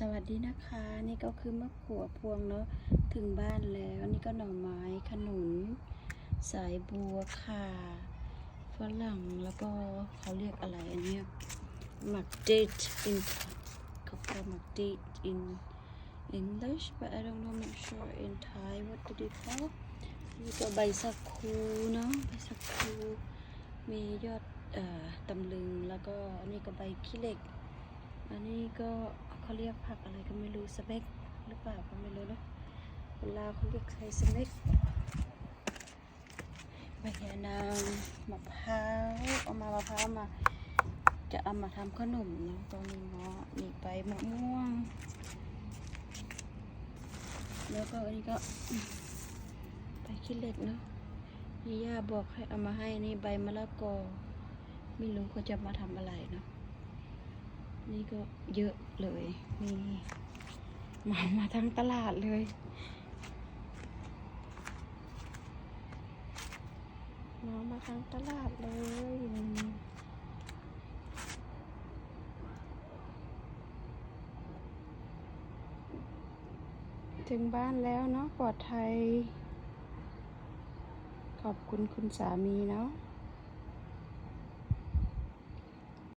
สวัสดีนะคะ นี่ก็คือมะขัวพวงเนาะถึงบ้านแล้วนี่ก็หน่อไม้ขนุน สายบัวค่ะฝรั่งแล้วก็เขาเรียกอะไรอันเนี้ยหมักเดท in เขาเรียกหมักเดท in English but I don't know I'm not sure in Thai what did it call นี่ก็ใบสักคูเนาะใบสักคูมียอดอตำลึงแล้วก็อันนี้ก็ใบขี้เหล็ก อันนี้ก็ เขาเรียกผักอะไรก็ไม่รู้สเม็กหรือเปล่าก็ไม่รู้นะคนลาวเขาเรียกไทยสเม็กใบยานางมะพร้าวเอามามะพร้าวมา จะเอามาทำขนมนะตรงนี้เนาะนี่ใบมะม่วง แล้วก็อันนี้ก็ใบขี้เหล็กเนาะย่าบอกให้เอามาให้นี่ใบมะละกอ ไม่รู้เขาจะมาทำอะไรเนาะ นี่ก็เยอะเลยมีมามาทั้งตลาดเลย มามาทั้งตลาดเลยถึงบ้านแล้วเนาะปลอดภัย ขอบคุณคุณสามีเนาะ